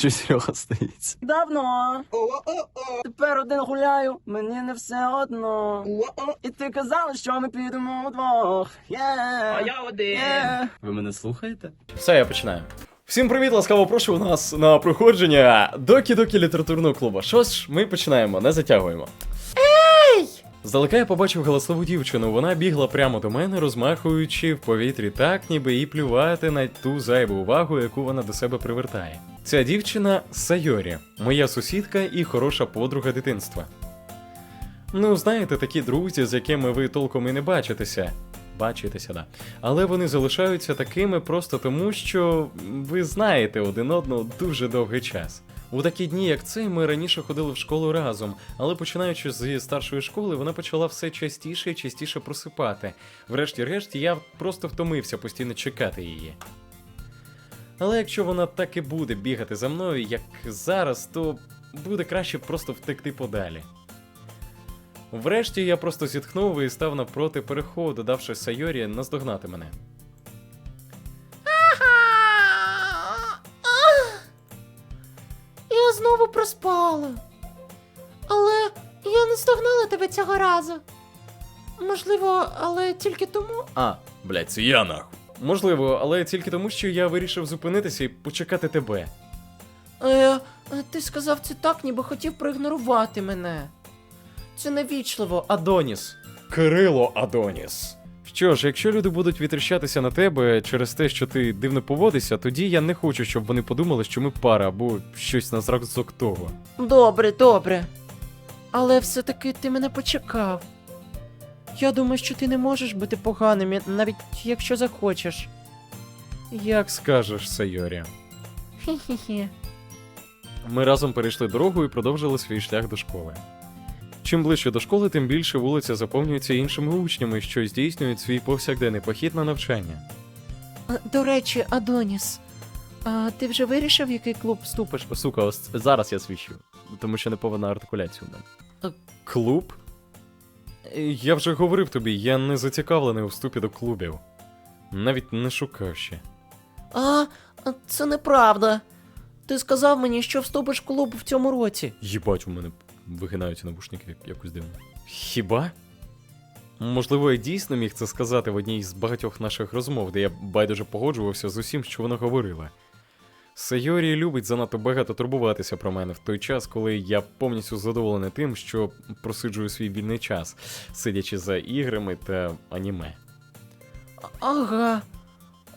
що Серега стоїть. Давно. Тепер один гуляю, мені не все одно. І ти казала, що ми підемо удвох. А я один. Ви мене слухаєте? Все, я починаю. Всім привіт, ласкаво прошу у нас на проходження Докі-Докі літературного клубу. Що ж, ми починаємо, не затягуємо. Здалека я побачив галасливу дівчину. Вона бігла прямо до мене, розмахуючи в повітрі так, ніби їй плювати на ту зайву увагу, яку вона до себе привертає. Ця дівчина Сайорі, моя сусідка і хороша подруга дитинства. Ну, знаєте, такі друзі, з якими ви толком і не бачитеся. Бачитеся, да. Але вони залишаються такими просто тому, що ви знаєте один одного дуже довгий час. У такі дні, як цей, ми раніше ходили в школу разом, але починаючи зі старшої школи, вона почала все частіше і частіше просипати. Врешті-решт, я просто втомився постійно чекати її. Але якщо вона так і буде бігати за мною, як зараз, то буде краще просто втекти подалі. Врешті я просто зітхнув і став навпроти переходу, давши Сайорі наздогнати мене. Знову проспала. Але я не стогнала тебе цього разу. Можливо, але тільки тому. А, блядь, це я нахуй. Можливо, але тільки тому, що я вирішив зупинитися і почекати тебе. Е, ти сказав це так, ніби хотів проігнорувати мене. Це невічливо, Адоніс. Кирило Адоніс. Що ж, якщо люди будуть витріщатися на тебе через те, що ти дивно поводишся, тоді я не хочу, щоб вони подумали, що ми пара або щось на зразок того. Добре, добре. Але все-таки ти мене почекав. Я думаю, що ти не можеш бути поганим, я- навіть якщо захочеш. Як скажеш, Сайорі. Хі-хі-хі. Ми разом перейшли дорогу і продовжили свій шлях до школи. Чим ближче до школи, тим більше вулиця заповнюється іншими учнями, що здійснюють свій повсякденний похід на навчання. До речі, Адоніс, а ти вже вирішив, в який клуб вступиш? Сука, ось зараз я свідчу, тому що неповна артикуляція у мене. Клуб? Я вже говорив тобі, я не зацікавлений у вступі до клубів. Навіть не шукав ще. А, а, це неправда. Ти сказав мені, що вступиш в клуб в цьому році. Їбать, у мене вигинаються навушники як- якось дивно. Хіба? Можливо, я дійсно міг це сказати в одній з багатьох наших розмов, де я байдуже погоджувався з усім, що вона говорила. Сайорі любить занадто багато турбуватися про мене в той час, коли я повністю задоволений тим, що просиджую свій вільний час, сидячи за іграми та аніме. Ага.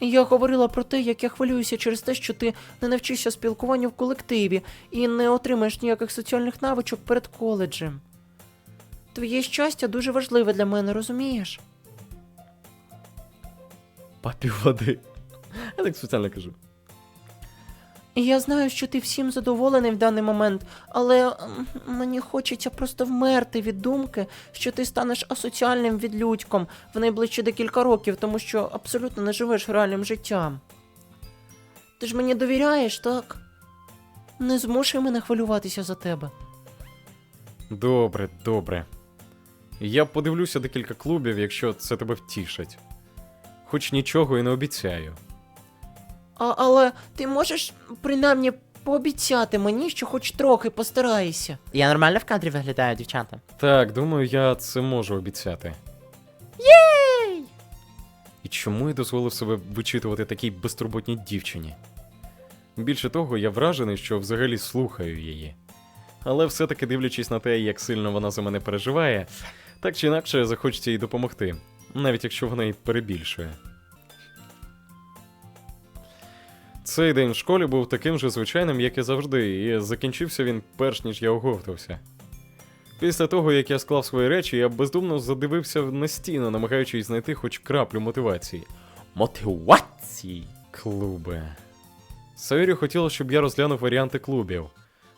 Я говорила про те, як я хвилююся через те, що ти не навчишся спілкуванню в колективі і не отримаєш ніяких соціальних навичок перед коледжем. Твоє щастя дуже важливе для мене, розумієш? Папі води. Я так спеціально кажу. Я знаю, що ти всім задоволений в даний момент, але мені хочеться просто вмерти від думки, що ти станеш асоціальним відлюдьком в найближчі декілька років, тому що абсолютно не живеш реальним життям. Ти ж мені довіряєш, так? Не змушуй мене хвилюватися за тебе. Добре, добре. Я подивлюся декілька клубів, якщо це тебе втішить. Хоч нічого і не обіцяю. А, але ти можеш принаймні пообіцяти мені, що хоч трохи постараєшся. Я нормально в кадрі виглядаю, дівчата. Так, думаю, я це можу обіцяти. Єй! І чому я дозволив себе вичитувати такій безтурботній дівчині? Більше того, я вражений, що взагалі слухаю її. Але все-таки дивлячись на те, як сильно вона за мене переживає, так чи інакше захочеться їй допомогти, навіть якщо вона й перебільшує. Цей день в школі був таким же звичайним, як і завжди, і закінчився він перш ніж я оговтався. Після того, як я склав свої речі, я бездумно задивився на стіну, намагаючись знайти хоч краплю мотивації. Мотивації! Клуби. Сайорі хотіла, щоб я розглянув варіанти клубів.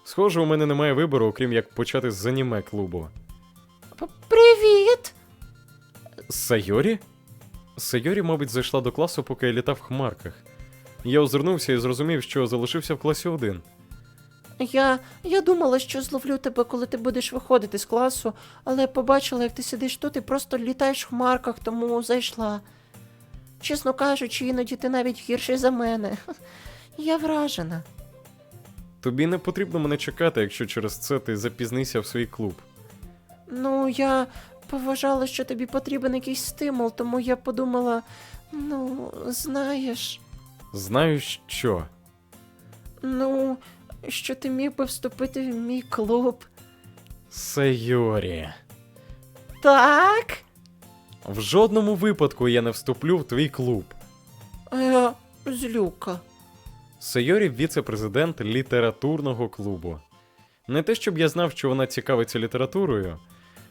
Схоже, у мене немає вибору, окрім як почати з аніме клубу. Привіт! Сайорі? Сайорі, мабуть, зайшла до класу, поки я літав в хмарках. Я озирнувся і зрозумів, що залишився в класі один. Я, я думала, що зловлю тебе, коли ти будеш виходити з класу, але побачила, як ти сидиш тут і просто літаєш в хмарках, тому зайшла. Чесно кажучи, іноді ти навіть гірший за мене. Я вражена. Тобі не потрібно мене чекати, якщо через це ти запізнися в свій клуб. Ну, я поважала, що тобі потрібен якийсь стимул, тому я подумала, ну, знаєш, Знаю, що. ну, що ти міг би вступити в мій клуб. Сайорі. Так? В жодному випадку я не вступлю в твій клуб. Е, злюка. Сайорі віце-президент літературного клубу. Не те, щоб я знав, що вона цікавиться літературою.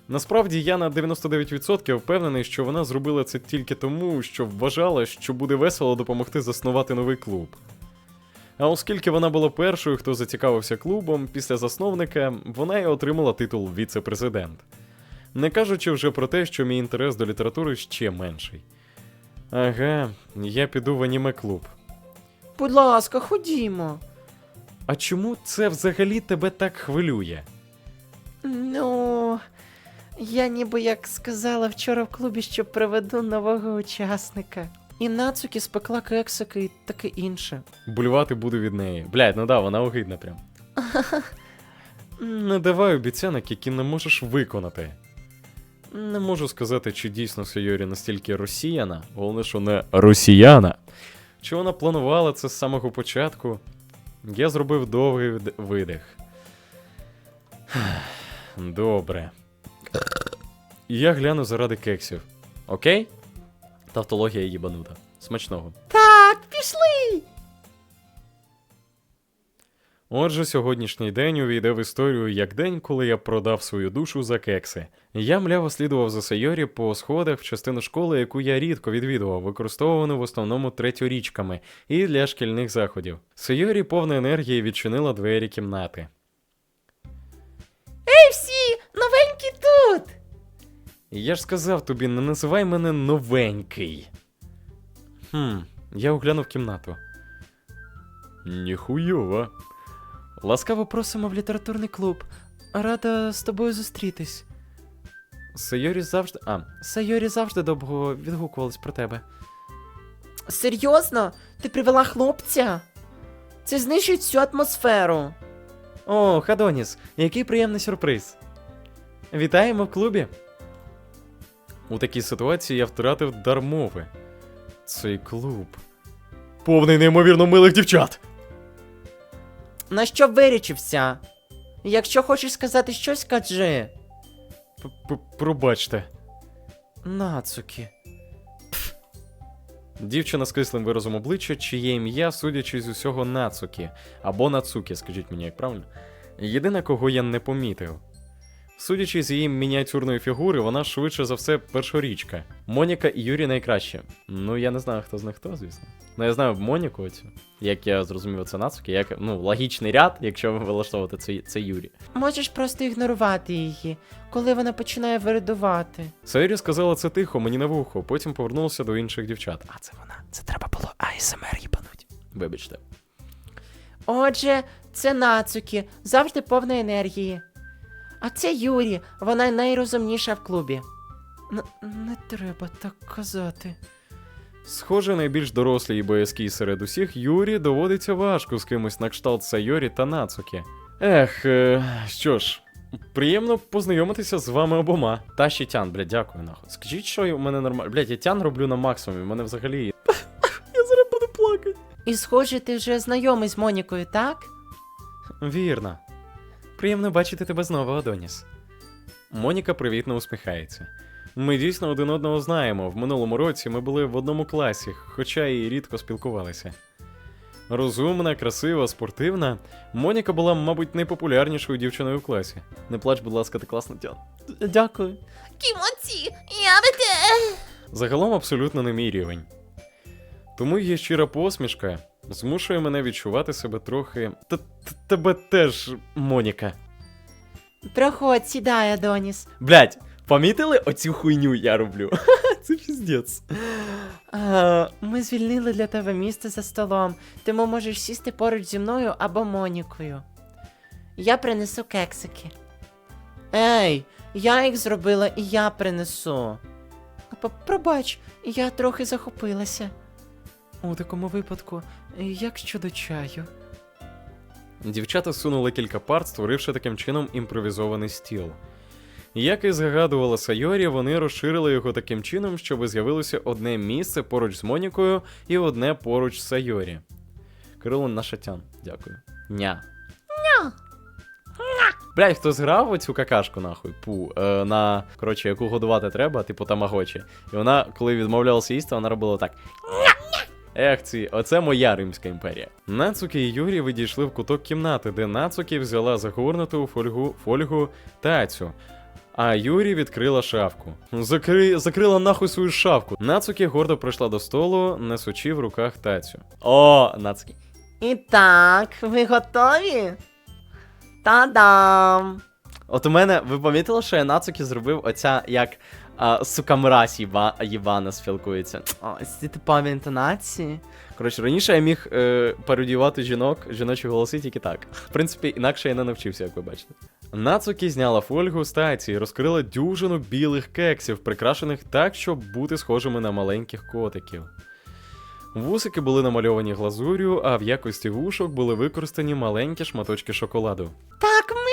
Насправді я на 99% впевнений, що вона зробила це тільки тому, що вважала, що буде весело допомогти заснувати новий клуб. А оскільки вона була першою, хто зацікавився клубом, після засновника вона і отримала титул віце-президент. Не кажучи вже про те, що мій інтерес до літератури ще менший. Ага, я піду в аніме клуб. Будь ласка, ходімо. А чому це взагалі тебе так хвилює? Ну, я ніби як сказала вчора в клубі, що приведу нового учасника. І Нацуки спекла кексики і таке інше. Блювати буду від неї. Блядь, ну да, вона огидна прям. Не давай обіцянок, які не можеш виконати. Не можу сказати, чи дійсно Сайорі настільки росіяна, головне, що не росіяна. Чи вона планувала це з самого початку? Я зробив довгий видих. Добре. Я гляну заради кексів. Окей? Тавтологія їбанута. Смачного. Так, пішли! Отже, сьогоднішній день увійде в історію як день, коли я продав свою душу за кекси. Я мляво слідував за Сайорі по сходах в частину школи, яку я рідко відвідував, використовувану в основному третьорічками і для шкільних заходів. Сайорі повна енергії відчинила двері кімнати. Я ж сказав тобі, не називай мене новенький. Хм, я оглянув кімнату. Ніхуйова. Ласкаво просимо в літературний клуб. Рада з тобою зустрітись. Сайорі завжди. А, Сайорі завжди довго відгукувались про тебе. Серйозно? Ти привела хлопця? Це знищить всю атмосферу. О, Хадоніс, який приємний сюрприз. Вітаємо в клубі. У такій ситуації я втратив дар мови. Цей клуб. Повний неймовірно милих дівчат. На що вирічився? Якщо хочеш сказати щось, кажи. П- Пробачте. Нацуки. Дівчина з кислим виразом обличчя, чиє ім'я, судячи з усього, Нацукі, або Нацукі, скажіть мені, як правильно. Єдина, кого я не помітив. Судячи з її мініатюрної фігури, вона швидше за все першорічка. Моніка і Юрі найкраще. Ну, я не знаю, хто з них хто, звісно. Ну, я знаю Моніку оцю. Як я зрозумів, це Нацукі, як ну, логічний ряд, якщо вилаштовувати це, це Юрі. Можеш просто ігнорувати її, коли вона починає виридувати. Сайрі сказала це тихо, мені на вухо, потім повернулася до інших дівчат. А це вона, це треба було АСМР їбануть. Вибачте. Отже, це Нацуки, завжди повна енергії. А це Юрі, вона найрозумніша в клубі. Н- не треба так казати. Схоже, найбільш дорослій і боязкій серед усіх Юрі доводиться важко з кимось на кшталт Сайорі та Нацуки. Ех, е, що ж, приємно познайомитися з вами обома. Та ще тян, блядь, дякую нахуй. Скажіть, що у мене нормально. Блядь, я тян роблю на максимумі, у мене взагалі. я зараз буду плакати. І схоже, ти вже знайомий з Монікою, так? Вірно. Приємно бачити тебе знову, Адоніс. Моніка привітно усміхається. Ми дійсно один одного знаємо. В минулому році ми були в одному класі, хоча і рідко спілкувалися. Розумна, красива, спортивна. Моніка була, мабуть, найпопулярнішою дівчиною в класі. Не плач, будь ласка, ти класно тян. Дякую. Кімоці, я би те. Загалом абсолютно не мій рівень. Тому її щира посмішка змушує мене відчувати себе трохи. Т- т- Тебе теж, Моніка. Проходь, сідай, Адоніс. Блять, помітили оцю хуйню я роблю? Це піздець. А, ми звільнили для тебе місце за столом, тому можеш сісти поруч зі мною або Монікою. Я принесу кексики. Ей, я їх зробила і я принесу. Пробач, я трохи захопилася. У такому випадку, як щодо чаю? Дівчата сунули кілька парт, створивши таким чином імпровізований стіл. Як і згадувала Сайорі, вони розширили його таким чином, щоб з'явилося одне місце поруч з Монікою і одне поруч з Сайорі. Кирило Нашатян, дякую. Ня. Ня. Блять, хто зграв оцю какашку, нахуй, пу, е, на, коротше, яку годувати треба, типу тамагочі. І вона, коли відмовлялася їсти, вона робила так. Ех, ці, оце моя Римська імперія. Нацуки і Юрі відійшли в куток кімнати, де Нацуки взяла загорнуту у фольгу, фольгу тацю. А Юрі відкрила шафку. Закри... Закрила нахуй свою шафку. Нацуки гордо прийшла до столу, несучи в руках тацю. О, Нацуки. І так, ви готові? Та-дам! От у мене, ви помітили, що я Нацуки зробив оця як а, сука мразь їба, їбана спілкується. Ці типові інтонації. Коротше, раніше я міг е, пародіювати жінок, жіночі голоси тільки так. В принципі, інакше я не навчився, як ви бачите. Нацуки зняла фольгу з таці і розкрила дюжину білих кексів, прикрашених так, щоб бути схожими на маленьких котиків. Вусики були намальовані глазур'ю, а в якості вушок були використані маленькі шматочки шоколаду. Так!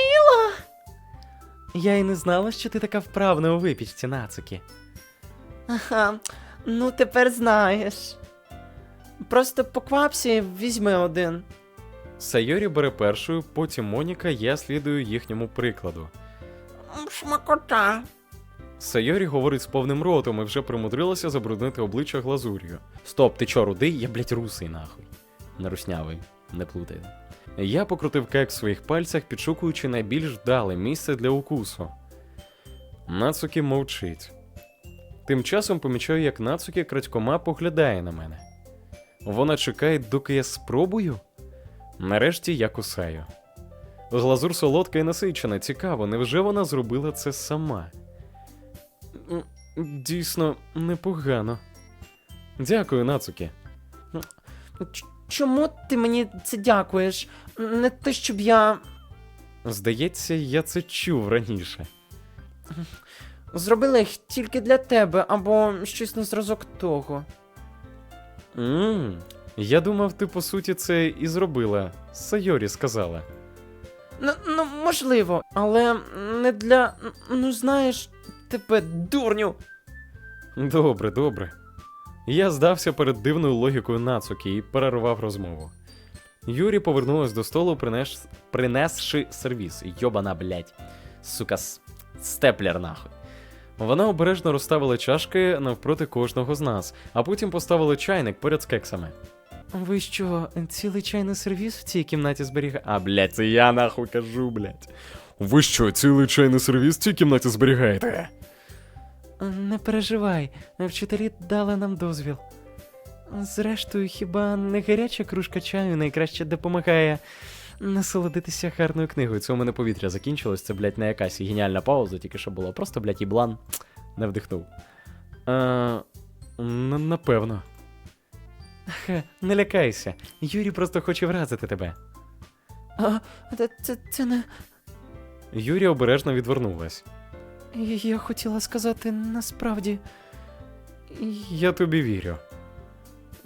Я й не знала, що ти така вправна у випічці, Нацуки. Ага, ну тепер знаєш. Просто поквапся і візьми один. Сайорі бере першою, потім Моніка, я слідую їхньому прикладу. Шмакота. Сайорі говорить з повним ротом і вже примудрилася забруднити обличчя глазур'ю. Стоп, ти чо, рудий? Я, блять, русий нахуй. Не руснявий, не плутай. Я покрутив кек в своїх пальцях, підшукуючи найбільш вдале місце для укусу. Нацуки мовчить. Тим часом помічаю, як Нацуки крадькома поглядає на мене. Вона чекає, доки я спробую. Нарешті я кусаю. Глазур солодка і насичена, цікаво, невже вона зробила це сама? Дійсно, непогано. Дякую, Нацуки. Чому ти мені це дякуєш? Не те, щоб я Здається, я це чув раніше. зробила їх тільки для тебе, або щось на зразок того. Ммм, я думав, ти по суті це і зробила. Сайорі сказала. Ну, ну, можливо, але не для. Ну, знаєш, тебе дурню. Добре, добре. Я здався перед дивною логікою Нацуки і перервав розмову. Юрі повернулась до столу, принес... принесши сервіс. Йобана, блять. Сука, с... степлер нахуй. Вона обережно розставила чашки навпроти кожного з нас, а потім поставила чайник поряд з кексами. Ви що, цілий чайний сервіс в цій кімнаті зберігає? А, блять, це я нахуй кажу, блять. Ви що, цілий чайний сервіс в цій кімнаті зберігаєте? Не переживай, вчителі дали нам дозвіл. Зрештою, хіба не гаряча кружка чаю найкраще допомагає насолодитися гарною книгою. Це у мене повітря закінчилось, це, блядь, не якась геніальна пауза, тільки що було. Просто, блядь, іблан не вдихнув. Е, напевно. Хе, не лякайся. Юрій просто хоче вразити тебе. А, це, це, це не. Юрія обережно відвернулась. Я хотіла сказати насправді. Я тобі вірю.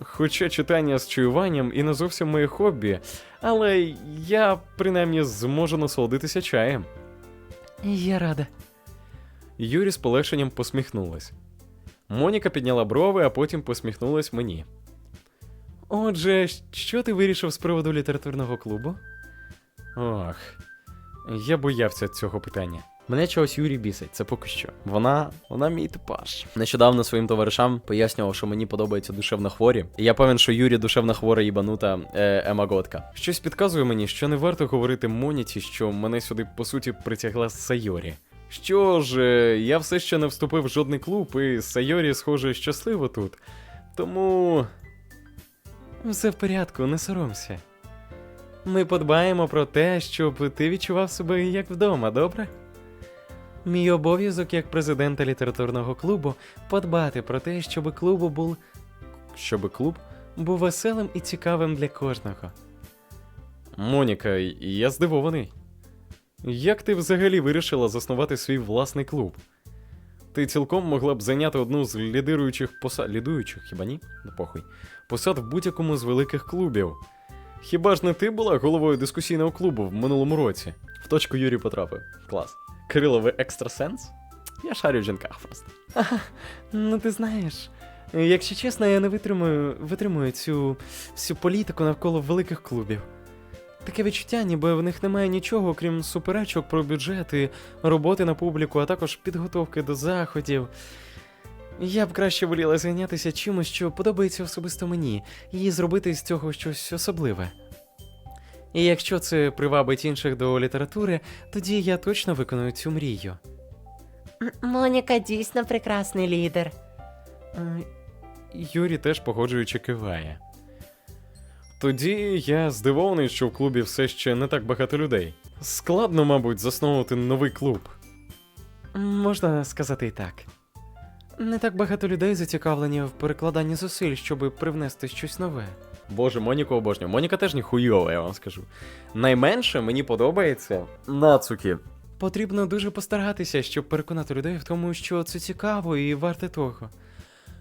Хоча читання з чуюванням і не зовсім моє хобі, але я принаймні зможу насолодитися чаєм. Я рада. Юрі з полегшенням посміхнулась. Моніка підняла брови, а потім посміхнулась мені. Отже, що ти вирішив з приводу літературного клубу? Ох, я боявся цього питання. Мене чогось Юрій бісить, це поки що. Вона, вона мій типаж. Нещодавно своїм товаришам пояснював, що мені подобаються душевно хворі. І я певен, що Юрі душевно хвора їбанута е, емаготка. Щось підказує мені, що не варто говорити Моніці, що мене сюди по суті притягла Сайорі. Що ж, е, я все ще не вступив в жодний клуб, і Сайорі, схоже, щасливо тут. Тому. Все в порядку, не соромся. Ми подбаємо про те, щоб ти відчував себе як вдома, добре? Мій обов'язок як президента літературного клубу подбати про те, щоб клубу був. Щоб клуб був веселим і цікавим для кожного. Моніка, я здивований. Як ти взагалі вирішила заснувати свій власний клуб? Ти цілком могла б зайняти одну з лідируючих посад. Лідуючих, хіба ні? Ну похуй. Посад в будь-якому з великих клубів. Хіба ж не ти була головою дискусійного клубу в минулому році? В точку Юрій потрапив. Клас. Кирило, ви екстрасенс? Я шарю в жінках просто. ну ти знаєш. Якщо чесно, я не витримую, витримую цю всю політику навколо великих клубів. Таке відчуття, ніби в них немає нічого, крім суперечок про бюджети, роботи на публіку, а також підготовки до заходів. Я б краще воліла зайнятися чимось, що подобається особисто мені, і зробити з цього щось особливе. І якщо це привабить інших до літератури, тоді я точно виконую цю мрію. Моніка дійсно прекрасний лідер. Е, Юрій теж погоджуючи киває. Тоді я здивований, що в клубі все ще не так багато людей. Складно, мабуть, засновувати новий клуб. Можна сказати і так. Не так багато людей зацікавлені в перекладанні зусиль, щоб привнести щось нове. Боже, Моніку обожнюю. Моніка теж ніхуйова, я вам скажу. Найменше мені подобається нацуки. Потрібно дуже постаратися, щоб переконати людей в тому, що це цікаво і варте того.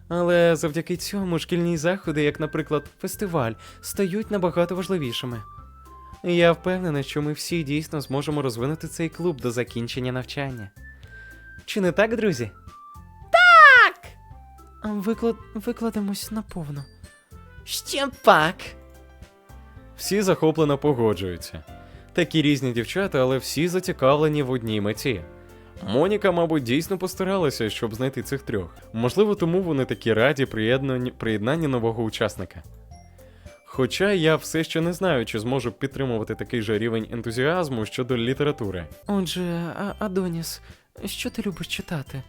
Але завдяки цьому шкільні заходи, як, наприклад, фестиваль, стають набагато важливішими. Я впевнений, що ми всі дійсно зможемо розвинути цей клуб до закінчення навчання. Чи не так, друзі? Так! Виклад... Викладемось наповно. Ще пак. Всі захоплено погоджуються. Такі різні дівчата, але всі зацікавлені в одній меті. Моніка, мабуть, дійсно постаралася, щоб знайти цих трьох. Можливо, тому вони такі раді приєднанні, нового учасника. Хоча я все ще не знаю, чи зможу підтримувати такий же рівень ентузіазму щодо літератури. Отже, а- Адоніс, що ти любиш читати?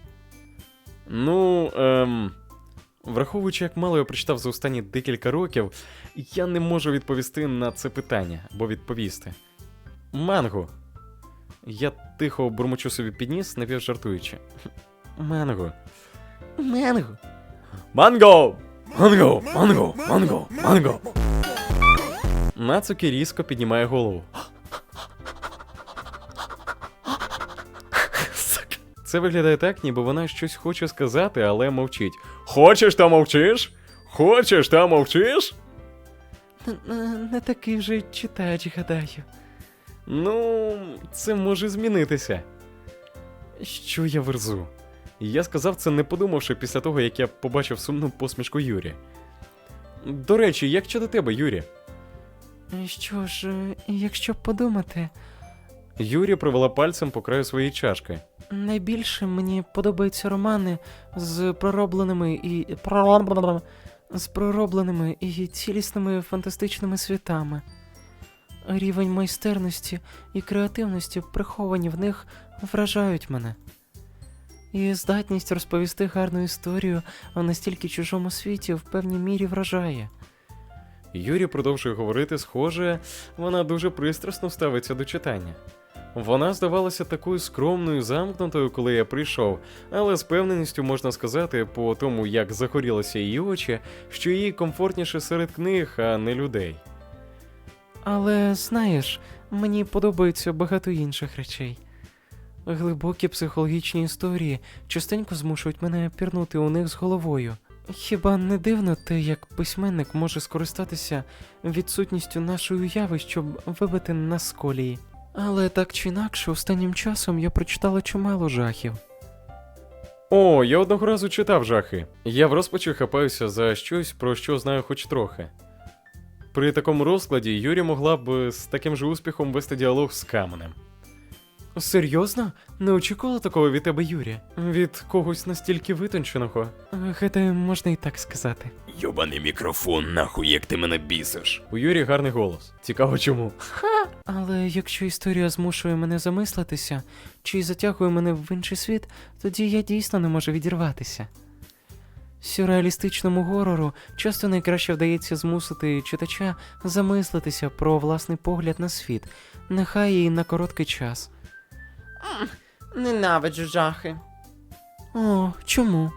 Ну, ем, враховуючи, як мало я прочитав за останні декілька років, я не можу відповісти на це питання або відповісти. Манго. Я тихо бурмочу собі підніс, напівжартуючи. Манго. Менго. Манго! Манго! Манго! Манго! Манго! Нацуки різко піднімає голову. Це виглядає так, ніби вона щось хоче сказати, але мовчить. Хочеш та мовчиш? Хочеш та мовчиш? Не такий вже читач, гадаю. Ну, це може змінитися. Що я верзу? Я сказав це не подумавши після того, як я побачив сумну посмішку Юрі. До речі, як щодо тебе, Юрі? Що ж, якщо подумати, Юрі провела пальцем по краю своєї чашки. Найбільше мені подобаються романи з проробленими і з проробленими і цілісними фантастичними світами. Рівень майстерності і креативності, приховані в них, вражають мене. І здатність розповісти гарну історію в настільки чужому світі в певній мірі вражає. Юрі продовжує говорити, схоже, вона дуже пристрасно ставиться до читання. Вона здавалася такою скромною, замкнутою, коли я прийшов, але з певненістю можна сказати, по тому, як загорілися її очі, що їй комфортніше серед книг, а не людей. Але знаєш, мені подобається багато інших речей. Глибокі психологічні історії частенько змушують мене пірнути у них з головою. Хіба не дивно те, як письменник може скористатися відсутністю нашої уяви, щоб вибити нас з колії? Але так чи інакше, останнім часом я прочитала чимало жахів. О, я одного разу читав жахи. Я в розпачі хапаюся за щось, про що знаю хоч трохи. При такому розкладі Юрі могла б з таким же успіхом вести діалог з каменем. Серйозно? Не очікувала такого від тебе, Юрі? Від когось настільки витонченого? Гадаю, можна і так сказати. Йобаний мікрофон, нахуй, як ти мене бісиш. У Юрі гарний голос. Цікаво чому. Ха! Але якщо історія змушує мене замислитися, чи затягує мене в інший світ, тоді я дійсно не можу відірватися. Сюрреалістичному горору часто найкраще вдається змусити читача замислитися про власний погляд на світ, нехай і на короткий час. Ненавиджу жахи. О, чому?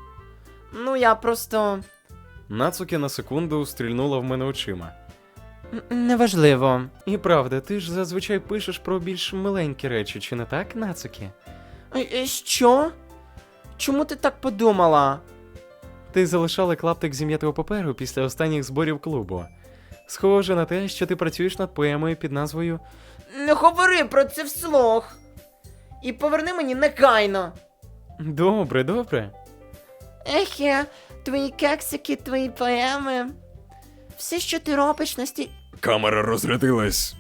Ну я просто. Нацуки на секунду стрільнула в мене очима. Н- Неважливо. І правда, ти ж зазвичай пишеш про більш миленькі речі, чи не так, Нацуки? Е, е, Що? Чому ти так подумала? Ти залишала клаптик зім'ятого паперу після останніх зборів клубу. Схоже на те, що ти працюєш над поемою під назвою Не говори про це вслух. І поверни мені негайно. Добре, добре. Ехе, твої кексики, твої поеми. Все, що ти робиш насті... Камера розрядилась.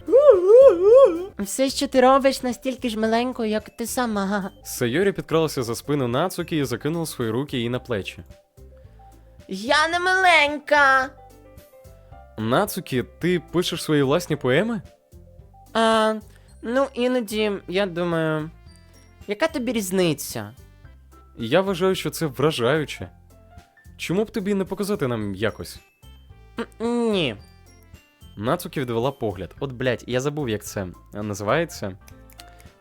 Все, що ти робиш настільки ж миленько, як ти сама. Сайорі підкралася за спину Нацуки і закинула свої руки їй на плечі. Я не миленька. Нацукі, ти пишеш свої власні поеми? А, ну, іноді, я думаю. Яка тобі різниця? Я вважаю, що це вражаюче. Чому б тобі не показати нам якось? М, Ні. Нацуки відвела погляд. От, блядь, я забув, як це називається.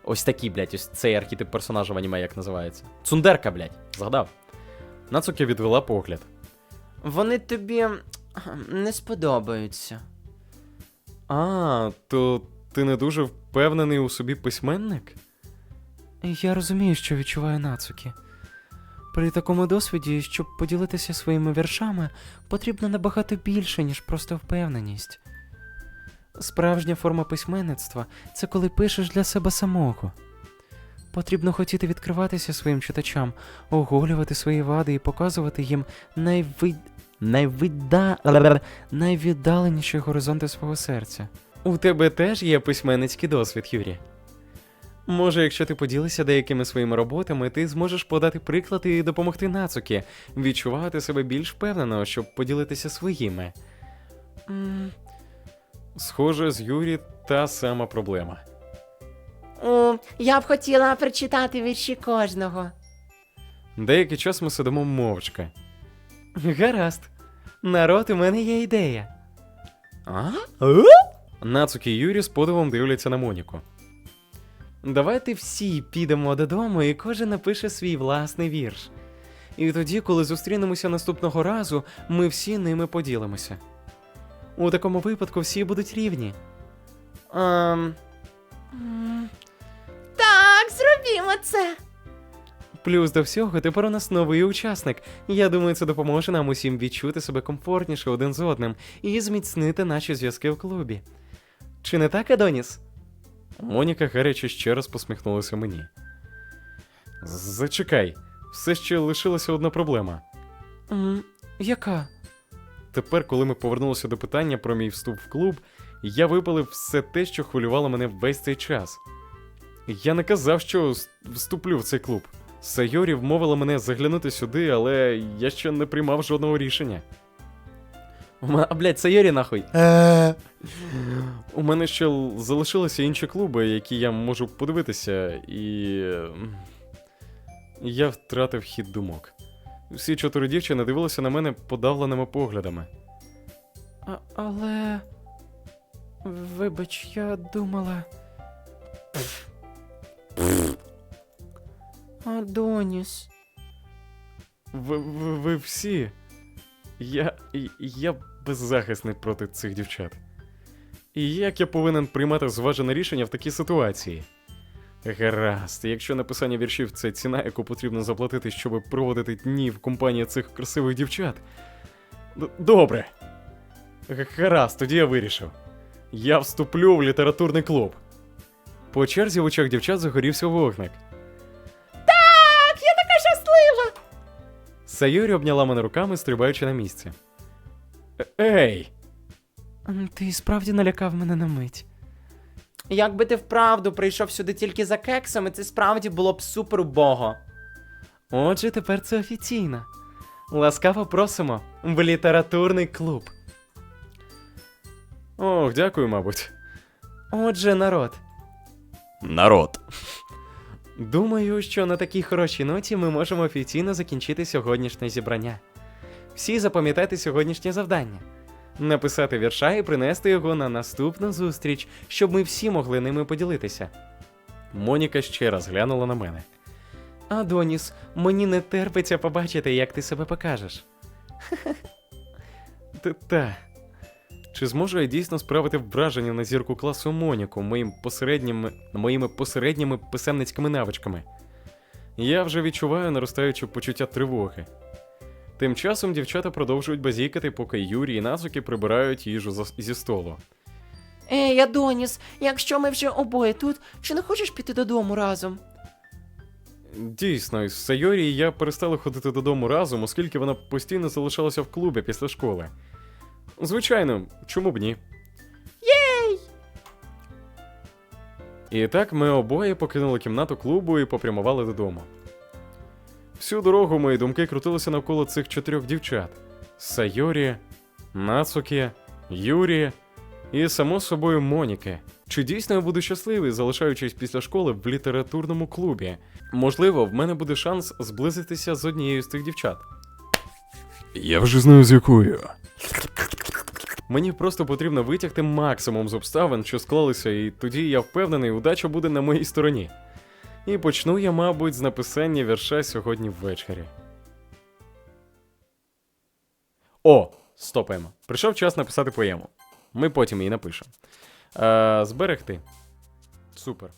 Ось такий, блядь, ось цей архетип персонажа в аніме як називається. Цундерка, блядь, згадав. Нацуки відвела погляд. Вони тобі м, не сподобаються. А, то ти не дуже впевнений у собі письменник? Я розумію, що відчуває Нацуки. При такому досвіді, щоб поділитися своїми віршами, потрібно набагато більше, ніж просто впевненість. Справжня форма письменництва це коли пишеш для себе самого. Потрібно хотіти відкриватися своїм читачам, оголювати свої вади і показувати їм найвид... найвида... найвіддаленіші горизонти свого серця. У тебе теж є письменницький досвід, Юрі. Може, якщо ти поділишся деякими своїми роботами, ти зможеш подати приклад і допомогти Нацукі відчувати себе більш впевнено, щоб поділитися своїми. м Схоже, з Юрі та сама проблема. О, я б хотіла прочитати вірші кожного. Деякий час ми сидимо мовчки. Гаразд. Народ, у мене є ідея. А? Нацуки і Юрі з подивом дивляться на Моніку. Давайте всі підемо додому і кожен напише свій власний вірш. І тоді, коли зустрінемося наступного разу, ми всі ними поділимося. У такому випадку всі будуть рівні. Ем, Так, зробімо це. Плюс до всього, тепер у нас новий учасник. Я думаю, це допоможе нам усім відчути себе комфортніше один з одним і зміцнити наші зв'язки в клубі. Чи не так, Адоніс? Моніка гаряче ще раз посміхнулася мені. Зачекай, все ще лишилася одна проблема. М, яка? Тепер, коли ми повернулися до питання про мій вступ в клуб, я випалив все те, що хвилювало мене весь цей час. Я не казав, що вступлю в цей клуб. Сайорі вмовила мене заглянути сюди, але я ще не приймав жодного рішення. У мене, а, блядь, Сайорі нахуй. У мене ще залишилися інші клуби, які я можу подивитися, і. Я втратив хід думок. Всі чотири дівчини дивилися на мене подавленими поглядами. А, але. Вибач, я думала. Адоніс. Ви, ви, ви всі. Я. Я беззахисний проти цих дівчат. І як я повинен приймати зважене рішення в такій ситуації? Гаразд, якщо написання віршів це ціна, яку потрібно заплатити, щоб проводити дні в компанії цих красивих дівчат. Д- Добре. Гаразд, тоді я вирішив. Я вступлю в літературний клуб. По черзі в очах дівчат загорівся вогник. Сайорі обняла мене руками, стрибаючи на місці. Е- Ей! Ти справді налякав мене на мить. Якби ти вправду прийшов сюди тільки за кексами, це справді було б супер убого. Отже, тепер це офіційно. Ласкаво просимо в літературний клуб. Ох, дякую, мабуть. Отже, народ. Народ. Думаю, що на такій хорошій ноті ми можемо офіційно закінчити сьогоднішнє зібрання. Всі запам'ятайте сьогоднішнє завдання: написати вірша і принести його на наступну зустріч, щоб ми всі могли ними поділитися. Моніка ще раз глянула на мене. Адоніс, мені не терпиться побачити, як ти себе покажеш. Та. Чи зможу я дійсно справити враження на зірку класу Моніку моїм посередніми, моїми посередніми писемницькими навичками? Я вже відчуваю наростаюче почуття тривоги. Тим часом дівчата продовжують базікати, поки Юрій і Нацуки прибирають їжу зі столу. Ей, Адоніс, якщо ми вже обоє тут, чи не хочеш піти додому разом? Дійсно, із Сайорі я перестали ходити додому разом, оскільки вона постійно залишалася в клубі після школи. Звичайно, чому б ні? Єй! І так ми обоє покинули кімнату клубу і попрямували додому. Всю дорогу мої думки крутилися навколо цих чотирьох дівчат: Сайорі, Нацуки, Юрі і, само собою, Моніки. Чи дійсно я буду щасливий, залишаючись після школи в літературному клубі? Можливо, в мене буде шанс зблизитися з однією з тих дівчат. Я вже знаю з якою. Мені просто потрібно витягти максимум з обставин, що склалися, і тоді я впевнений, удача буде на моїй стороні. І почну я, мабуть, з написання вірша сьогодні ввечері. О, стопаємо. Прийшов час написати поему. Ми потім її напишемо. Е, зберегти. Супер.